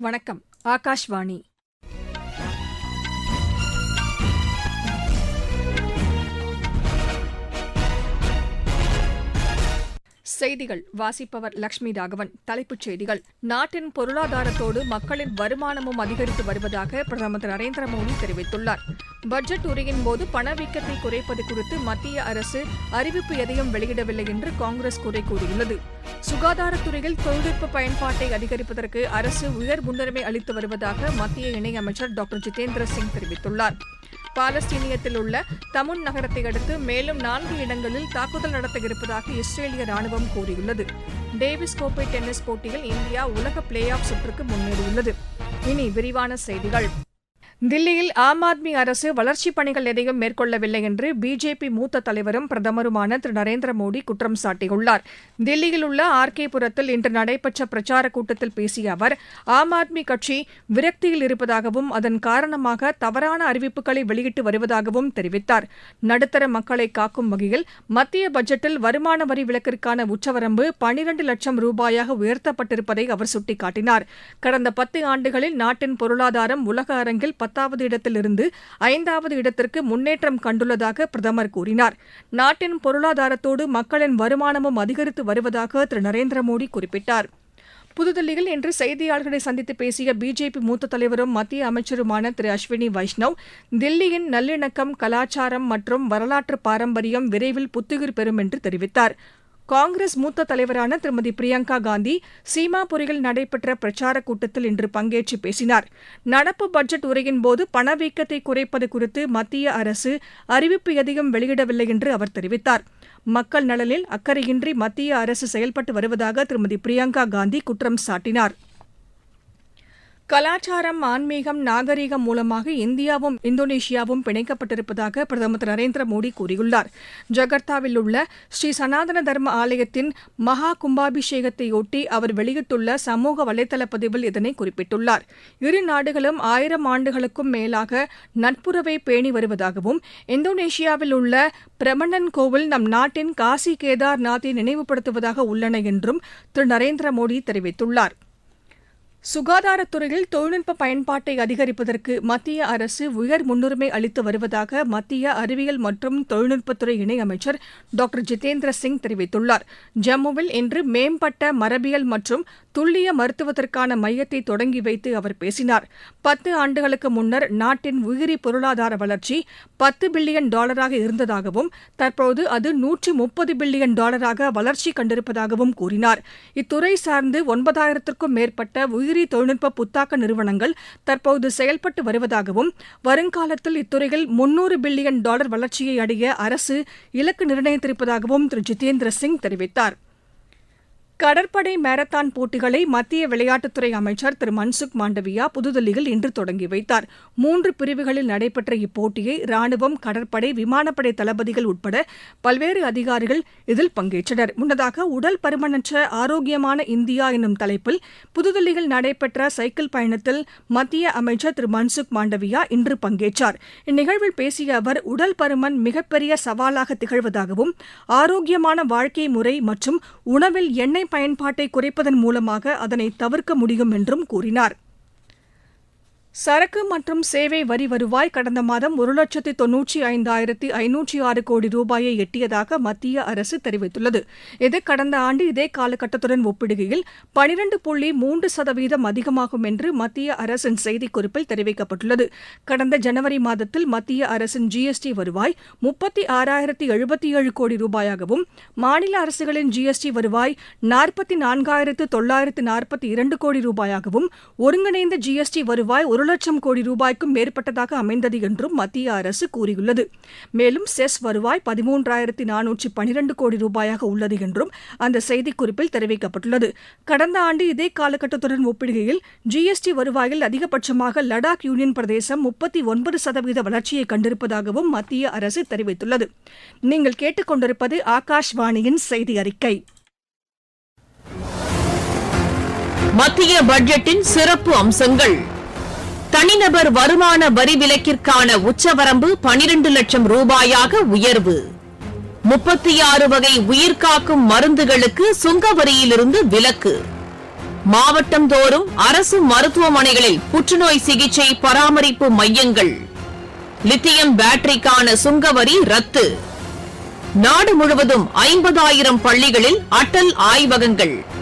வணக்கம் ஆகாஷ்வாணி. செய்திகள் வாசிப்பவர் லட்சுமி ராகவன் தலைப்புச் செய்திகள். நாட்டின் பொருளாதாரத்தோடு மக்களின் வருமானமும் அதிகரித்து வருவதாக பிரதமர் திரு நரேந்திர மோடி தெரிவித்துள்ளார். பட்ஜெட் உரையின் போது பணவீக்கத்தை குறைப்பது குறித்து மத்திய அரசு அறிவிப்பு எதையும் வெளியிடவில்லை என்று காங்கிரஸ் குறை கூறியுள்ளது. சுகாதாரத்துறையில் தொழில்நுட்ப பயன்பாட்டை அதிகரிப்பதற்கு அரசு உயர் முன்னுரிமை அளித்து வருவதாக மத்திய இணையமைச்சர் டாக்டர் ஜிதேந்திர சிங் தெரிவித்துள்ளார். பாலஸ்தீனியத்தில் உள்ள தமுன் நகரத்தை அடுத்து மேலும் நான்கு இடங்களில் தாக்குதல் நடத்த இருப்பதாக இஸ்ரேலிய ராணுவம் கூறியுள்ளது. டேவிஸ் கோப்பை டென்னிஸ் போட்டியில் இந்தியா உலக பிளே ஆஃப் சுற்றுக்கு முன்னேறியுள்ளது. இனி விரிவான செய்திகள். தில்லியில் ஆம் ஆத்மி அரசு வளர்ச்சிப் பணிகள் எதையும் மேற்கொள்ளவில்லை என்று பிஜேபி மூத்த தலைவரும் பிரதமருமான திரு நரேந்திர மோடி குற்றம் சாட்டியுள்ளார். தில்லியில் உள்ள ஆர் கே புரத்தில் இன்று நடைபெற்ற பிரச்சாரக் கூட்டத்தில் பேசிய அவர் ஆம் ஆத்மி கட்சி விரக்தியில் இருப்பதாகவும் அதன் காரணமாக தவறான அறிவிப்புகளை வெளியிட்டு வருவதாகவும் தெரிவித்தார். நடுத்தர மக்களை காக்கும் வகையில் மத்திய பட்ஜெட்டில் வருமான வரி விலக்கிற்கான உச்சவரம்பு பனிரண்டு லட்சம் ரூபாயாக உயர்த்தப்பட்டிருப்பதை அவர் சுட்டிக்காட்டினார். கடந்த பத்து ஆண்டுகளில் நாட்டின் பொருளாதாரம் உலக அரங்கில் பத்தாவது இடத்திலிருந்து ஐந்தாவது இடத்திற்கு முன்னேற்றம் கண்டுள்ளதாக பிரதமர் கூறினார். நாட்டின் பொருளாதாரத்தோடு மக்களின் வருமானமும் அதிகரித்து வருவதாக திரு. நரேந்திர மோடி குறிப்பிட்டார். புதுதில்லியில் இன்று செய்தியாளர்களை சந்தித்து பேசிய பிஜேபி மூத்த தலைவரும் மத்திய அமைச்சருமான திரு. அஸ்வினி வைஷ்ணவ் தில்லியின் நல்லிணக்கம் கலாச்சாரம் மற்றும் வரலாற்று பாரம்பரியம் விரைவில் புத்துயிர் பெறும் என்று தெரிவித்தார். காங்கிரஸ் மூத்த தலைவரான திருமதி பிரியங்கா காந்தி சீமாபுரியில் நடைபெற்ற பிரச்சாரக் கூட்டத்தில் இன்று பங்கேற்று பேசினார். நடப்பு பட்ஜெட் உரையின்போது பணவீக்கத்தை குறைப்பது குறித்து மத்திய அரசு அறிவிப்பு எதையும் வெளியிடவில்லை என்று அவர் தெரிவித்தார். மக்கள் நலனில் அக்கறையின்றி மத்திய அரசு செயல்பட்டு வருவதாக திருமதி பிரியங்கா காந்தி குற்றம் சாட்டினார். கலாச்சாரம் ஆன்மீகம் நாகரீகம் மூலமாக இந்தியாவும் இந்தோனேஷியாவும் பிணைக்கப்பட்டிருப்பதாக பிரதமர் திரு நரேந்திர மோடி கூறியுள்ளார். ஜகர்த்தாவில் உள்ள ஸ்ரீ சனாதன தர்ம ஆலயத்தின் மகா கும்பாபிஷேகத்தையொட்டி அவர் வெளியிட்டுள்ள சமூக வலைதள பதிவில் இதனை குறிப்பிட்டுள்ளார். இரு நாடுகளும் ஆயிரம் ஆண்டுகளுக்கும் மேலாக நட்புறவை பேணி வருவதாகவும் இந்தோனேஷியாவில் உள்ள பிரமணன் கோவில் நம் நாட்டின் காசி கேதார்நாத்தை நினைவுபடுத்துவதாக உள்ளன என்றும் திரு நரேந்திர மோடி தெரிவித்துள்ளார். சுகாதாரத்துறையில் தொழில்நுட்ப பயன்பாட்டை அதிகரிப்பதற்கு மத்திய அரசு உயர் முன்னுரிமை அளித்து வருவதாக மத்திய அறிவியல் மற்றும் தொழில்நுட்பத்துறை இணையமைச்சர் டாக்டர் ஜிதேந்திர சிங் தெரிவித்துள்ளார். ஜம்முவில் இன்று மேம்பட்ட மரபியல் மற்றும் துல்லிய மருத்துவத்திற்கான மையத்தை தொடங்கி வைத்து அவர் பேசினார். பத்து ஆண்டுகளுக்கு முன்னர் நாட்டின் உயிரி பொருளாதார வளர்ச்சி பத்து பில்லியன் டாலராக இருந்ததாகவும் தற்போது அது நூற்றி முப்பது பில்லியன் டாலராக வளர்ச்சி கண்டிருப்பதாகவும் கூறினார். இத்துறை சார்ந்து ஒன்பதாயிரத்திற்கும் மேற்பட்ட உயிரி தொழில்நுட்ப புத்தாக்க நிறுவனங்கள் தற்போது செயல்பட்டு வருவதாகவும் வருங்காலத்தில் இத்துறையில் முன்னூறு பில்லியன் டாலர் வளர்ச்சியை அடைய அரசு இலக்கு நிர்ணயித்திருப்பதாகவும் திரு. ஜிதேந்திர சிங் தெரிவித்தார். கடற்படை மாரத்தான் போட்டிகளை மத்திய விளையாட்டுத்துறை அமைச்சர் திரு மன்சுக் மாண்டவியா புதுதில்லியில் இன்று தொடங்கி வைத்தார். மூன்று பிரிவுகளில் நடைபெற்ற இப்போட்டியை ராணுவம் கடற்படை விமானப்படை தளபதிகள் உட்பட பல்வேறு அதிகாரிகள் இதில் பங்கேற்றனர். முன்னதாக உடல் பருமனற்ற ஆரோக்கியமான இந்தியா என்னும் தலைப்பில் புதுதில்லியில் நடைபெற்ற சைக்கிள் பயணத்தில் மத்திய அமைச்சர் திரு மன்சுக் மாண்டவியா இன்று பங்கேற்றார். இந்நிகழ்வில் பேசிய அவர் உடல் பருமன் மிகப்பெரிய சவாலாக திகழ்வதாகவும் ஆரோக்கியமான வாழ்க்கை முறை மற்றும் உணவில் எண்ணெய் பயன்பாட்டை குறைப்பதன் மூலமாக அதனை தவிர்க்க முடியும் என்றும் கூறினார். சரக்கு மற்றும் சேவை வரி வருவாய் கடந்த மாதம் ஒரு லட்சத்து தொன்னூற்றி ஐந்தாயிரத்தி ஐநூற்றி ஆறு கோடி ரூபாயை எட்டியதாக மத்திய அரசு தெரிவித்துள்ளது. இது கடந்த ஆண்டு இதே காலகட்டத்துடன் ஒப்பிடுகையில் பனிரண்டு புள்ளி மூன்று சதவீதம் அதிகமாகும் என்று மத்திய அரசின் செய்திக்குறிப்பில் தெரிவிக்கப்பட்டுள்ளது. கடந்த ஜனவரி மாதத்தில் மத்திய அரசின் ஜிஎஸ்டி வருவாய் முப்பத்தி ஆறாயிரத்தி எழுபத்தி ஏழு கோடி ரூபாயாகவும் மாநில அரசுகளின் ஜிஎஸ்டி வருவாய் நாற்பத்தி நான்காயிரத்து தொள்ளாயிரத்து நாற்பத்தி இரண்டு கோடி ரூபாயாகவும் ஒருங்கிணைந்த ஜிஎஸ்டி வருவாய் ஒரு லட்சம் கோடி ரூபாய்க்கும் மேற்பட்டதாக அமைந்தது என்றும் மத்திய அரசு கூறியுள்ளது. மேலும் செஸ் வருவாய் பதிமூன்றாயிரத்தி நானூற்றி பனிரெண்டு கோடி ரூபாயாக உள்ளது என்றும் அந்த செய்திக்குறிப்பில் தெரிவிக்கப்பட்டுள்ளது. கடந்த ஆண்டு இதே காலகட்டத்துடன் ஒப்பிடுகையில் ஜிஎஸ்டி வருவாயில் அதிகபட்சமாக லடாக் யூனியன் பிரதேசம் முப்பத்தி ஒன்பது சதவீத வளர்ச்சியை கண்டிருப்பதாகவும் மத்திய அரசு தெரிவித்துள்ளது. நீங்கள் கேட்டுக்கொண்டிருப்பது ஆகாஷ்வாணியின் செய்தி அறிக்கை மத்திய பட்ஜெட்டின் சிறப்பு அம்சங்கள். தனிநபர் வருமான வரி விலக்கிற்கான உச்சவரம்பு பனிரண்டு லட்சம் ரூபாயாக உயர்வு. முப்பத்தி ஆறு வகை உயிர்காக்கும் மருந்துகளுக்கு சுங்க வரியிலிருந்து விலக்கு. மாவட்டம் தோறும் அரசு மருத்துவமனைகளில் புற்றுநோய் சிகிச்சை பராமரிப்பு மையங்கள். லித்தியம் பேட்டரிக்கான சுங்கவரி ரத்து. நாடு முழுவதும் ஐம்பதாயிரம் பள்ளிகளில் அட்டல் ஆய்வகங்கள்.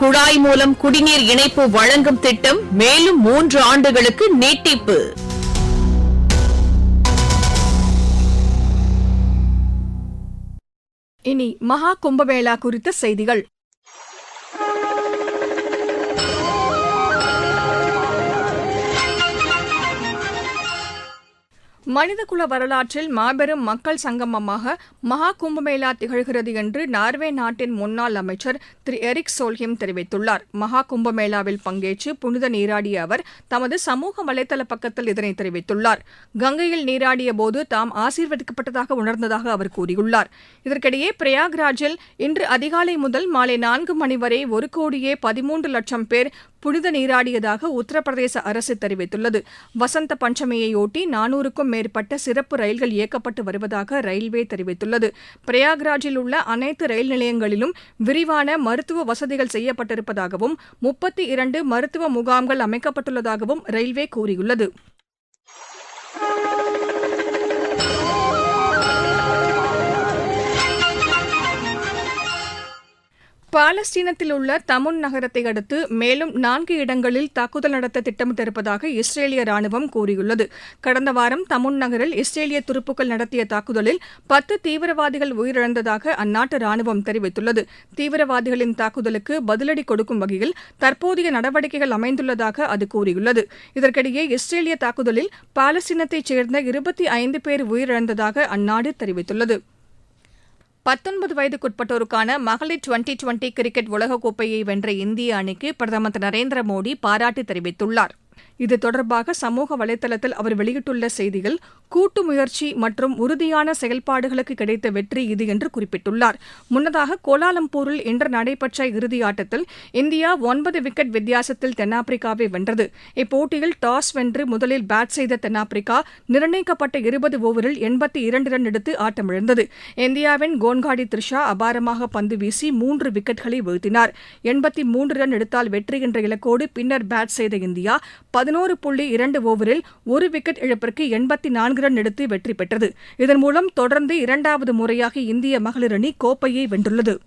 குழாய் மூலம் குடிநீர் இணைப்பு வழங்கும் திட்டம் மேலும் மூன்று ஆண்டுகளுக்கு நீட்டிப்பு. இனி மகா கும்பமேளா குறித்த செய்திகள். மனிதகுல வரலாற்றில் மாபெரும் மக்கள் சங்கமமாக மகா கும்பமேளா திகழ்கிறது என்று நார்வே நாட்டின் முன்னாள் அமைச்சர் திரு எரிக் சோல்ஹிம் தெரிவித்துள்ளார். மகா கும்பமேளாவில் பங்கேற்று புனித நீராடிய அவர் தமது சமூக வலைதள பக்கத்தில் இதனை தெரிவித்துள்ளார். கங்கையில் நீராடிய போது தாம் ஆசீர்வதிக்கப்பட்டதாக உணர்ந்ததாக அவர் கூறியுள்ளார். இதற்கிடையே பிரயாக்ராஜில் இன்று அதிகாலை முதல் மாலை நான்கு மணி வரை ஒரு கோடியே பதிமூன்று லட்சம் பேர் புனித நீராடியதாக உத்தரப்பிரதேச அரசு தெரிவித்துள்ளது. வசந்த பஞ்சமியையொட்டி நானூறுக்கும் மேற்பட்ட சிறப்பு ரயில்கள் இயக்கப்பட்டு வருவதாக ரயில்வே தெரிவித்துள்ளது. பிரயாக்ராஜில் உள்ள அனைத்து ரயில் நிலையங்களிலும் விரிவான மருத்துவ வசதிகள் செய்யப்பட்டிருப்பதாகவும் முப்பத்தி இரண்டு மருத்துவ முகாம்கள் அமைக்கப்பட்டுள்ளதாகவும் ரயில்வே கூறியுள்ளது. பாலஸ்தீனத்தில் உள்ள தமுன் நகரத்தை அடுத்து மேலும் நான்கு இடங்களில் தாக்குதல் நடத்த திட்டமிட்டிருப்பதாக இஸ்ரேலிய ராணுவம் கூறியுள்ளது. கடந்த வாரம் தமுன் நகரில் இஸ்ரேலிய துருப்புக்கள் நடத்திய தாக்குதலில் பத்து தீவிரவாதிகள் உயிரிழந்ததாக அந்நாட்டு ராணுவம் தெரிவித்துள்ளது. தீவிரவாதிகளின் தாக்குதலுக்கு பதிலடி கொடுக்கும் வகையில் தற்போதைய நடவடிக்கைகள் அமைந்துள்ளதாக அது கூறியுள்ளது. இதற்கிடையே இஸ்ரேலிய தாக்குதலில் பாலஸ்தீனத்தைச் சேர்ந்த இருபத்தி ஐந்து பேர் உயிரிழந்ததாக அந்நாடு தெரிவித்துள்ளது. பத்தொன்பது வயதுக்குட்பட்டோருக்கான மகளிர் டுவெண்டி டுவெண்டி கிரிக்கெட் உலகக்கோப்பையை வென்ற இந்திய அணிக்கு பிரதமர் திரு நரேந்திர மோடி பாராட்டு தெரிவித்துள்ளார். இது தொடர்பாக சமூக வலைதளத்தில் அவர் வெளியிட்டுள்ள செய்தியில் கூட்டு முயற்சி மற்றும் உறுதியான செயல்பாடுகளுக்கு கிடைத்த வெற்றி இது என்று குறிப்பிட்டுள்ளார். முன்னதாக கோலாலம்பூரில் இன்று நடைபெற்ற இறுதியாட்டத்தில் இந்தியா ஒன்பது விக்கெட் வித்தியாசத்தில் தென்னாப்பிரிக்காவை வென்றது. இப்போட்டியில் டாஸ் வென்று முதலில் பேட் செய்த தென்னாப்பிரிக்கா நிர்ணயிக்கப்பட்ட இருபது ஓவரில் எண்பத்தி இரண்டு ரன் எடுத்து ஆட்டமிழந்தது. இந்தியாவின் கோன்காடி த்ரிஷா அபாரமாக பந்து வீசி மூன்று விக்கெட்களை வீழ்த்தினார். எண்பத்தி மூன்று ரன் எடுத்தால் வெற்றி என்ற இலக்கோடு பின்னர் பேட் செய்த இந்தியா பதினோரு புள்ளி இரண்டு ஓவரில் ஒரு விக்கெட் இழப்பிற்கு எண்பத்தி நான்கு ரன் எடுத்து வெற்றி பெற்றது. இதன் மூலம் தொடர்ந்து இரண்டாவது முறையாக இந்திய மகளிர் அணி கோப்பையை வென்றுள்ளது.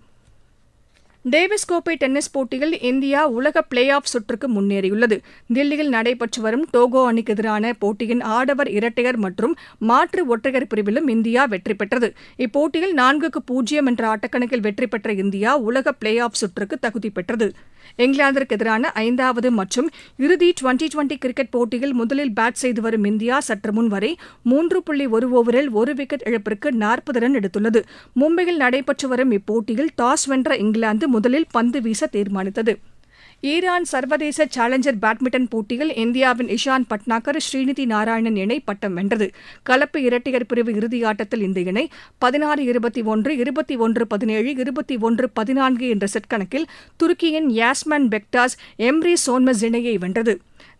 டேவிஸ் கோப்பை டென்னிஸ் போட்டியில் இந்தியா உலக பிளே ஆஃப் சுற்றுக்கு முன்னேறியுள்ளது. தில்லியில் நடைபெற்று வரும் டோகோ அணிக்கு எதிரான போட்டியின் ஆடவர் இரட்டையர் மற்றும் மாற்று ஒற்றையர் பிரிவிலும் இந்தியா வெற்றி பெற்றது. இப்போட்டியில் நான்குக்கு பூஜ்ஜியம் என்ற ஆட்டக்கணக்கில் வெற்றி பெற்ற இந்தியா உலக பிளே ஆஃப் சுற்றுக்கு தகுதி பெற்றது. இங்கிலாந்திற்கு எதிரான ஐந்தாவது மற்றும் இறுதி டுவெண்டி டுவெண்டி கிரிக்கெட் போட்டியில் முதலில் பேட் செய்து வரும் இந்தியா சற்று முன் வரை மூன்று புள்ளி ஒரு ஓவரில் ஒரு விக்கெட் இழப்பிற்கு நாற்பது ரன் எடுத்துள்ளது. மும்பையில் நடைபெற்று வரும் இப்போட்டியில் டாஸ் வென்ற இங்கிலாந்து முதலில் பந்து வீச தீர்மானித்தது. ஈரான் சர்வதேச சேலஞ்சர் பேட்மிண்டன் போட்டியில் இந்தியாவின் இஷான் பட்னாகர் ஸ்ரீநிதி நாராயணன் இணை பட்டம் வென்றது. கலப்பு இரட்டையர் பிரிவு இறுதியாட்டத்தில் இந்த இணை பதினாறு இருபத்தி ஒன்று இருபத்தி ஒன்று பதினேழு இருபத்தி ஒன்று பதினான்கு என்ற செட் கணக்கில் துருக்கியின் யாஸ்மன் பெக்டாஸ் எம்ரி சோன்மஸ் இணையை வென்றது.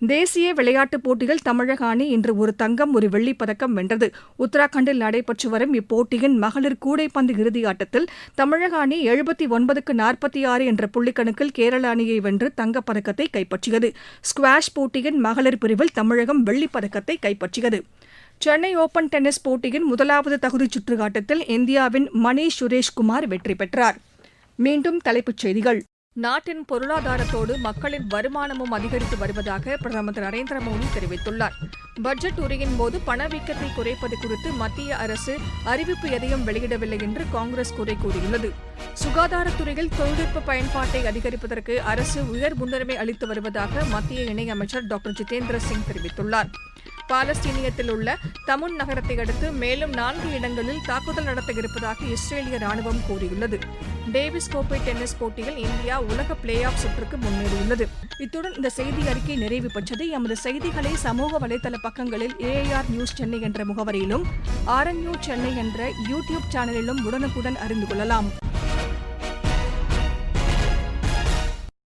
தேசிய விளையாட்டுப் போட்டியில் தமிழக அணி இன்று ஒரு தங்கம் ஒரு வெள்ளிப் பதக்கம் வென்றது. உத்தராகண்டில் நடைபெற்று வரும் இப்போட்டியின் மகளிர் கூடைப்பந்து இறுதியாட்டத்தில் தமிழக அணி எழுபத்தி ஒன்பதுக்கு நாற்பத்தி ஆறு என்ற புள்ளிக்கணக்கில் கேரள அணியை வென்று தங்கப் பதக்கத்தை கைப்பற்றியது. ஸ்குவாஷ் போட்டியின் மகளிர் பிரிவில் தமிழகம் வெள்ளிப் பதக்கத்தை கைப்பற்றியது. சென்னை ஓபன் டென்னிஸ் போட்டியின் முதலாவது தகுதிச் சுற்று ஆட்டத்தில் இந்தியாவின் மணீஷ் சுரேஷ்குமார் வெற்றி பெற்றார். மீண்டும் தலைப்புச் செய்திகள். நாட்டின் பொருளாதாரத்தோடு மக்களின் வருமானமும் அதிகரித்து வருவதாக பிரதமர் திரு நரேந்திர மோடி தெரிவித்துள்ளார். பட்ஜெட் உரையின் போது பணவீக்கத்தை குறைப்பது குறித்து மத்திய அரசு அறிவிப்பு எதையும் வெளியிடவில்லை என்று காங்கிரஸ் குறை கூறியுள்ளது. சுகாதாரத்துறையில் தொழில்நுட்ப பயன்பாட்டை அதிகரிப்பதற்கு அரசு உயர் முன்னுரிமை அளித்து வருவதாக மத்திய இணையமைச்சர் டாக்டர் ஜிதேந்திர சிங் தெரிவித்துள்ளார். பாலஸ்தீனியத்தில் உள்ள தமுன் நகரத்தை அடுத்து மேலும் நான்கு இடங்களில் தாக்குதல் நடத்த இருப்பதாக இஸ்ரேலிய ராணுவம் கூறியுள்ளது. டேவிஸ் கோப்பை டென்னிஸ் போட்டியில் இந்தியா உலக பிளே ஆஃப் சுற்றுக்கு முன்னேறியுள்ளது. இத்துடன் இந்த செய்தி அறிக்கை நிறைவு பெற்றது. எமது செய்திகளை சமூக வலைதள பக்கங்களில் ஏஆர் நியூஸ் சென்னை என்ற முகவரியிலும் ஆர்என்யூ சென்னை என்ற யூடியூப் சேனலிலும் உடனுக்குடன் அறிந்து கொள்ளலாம்.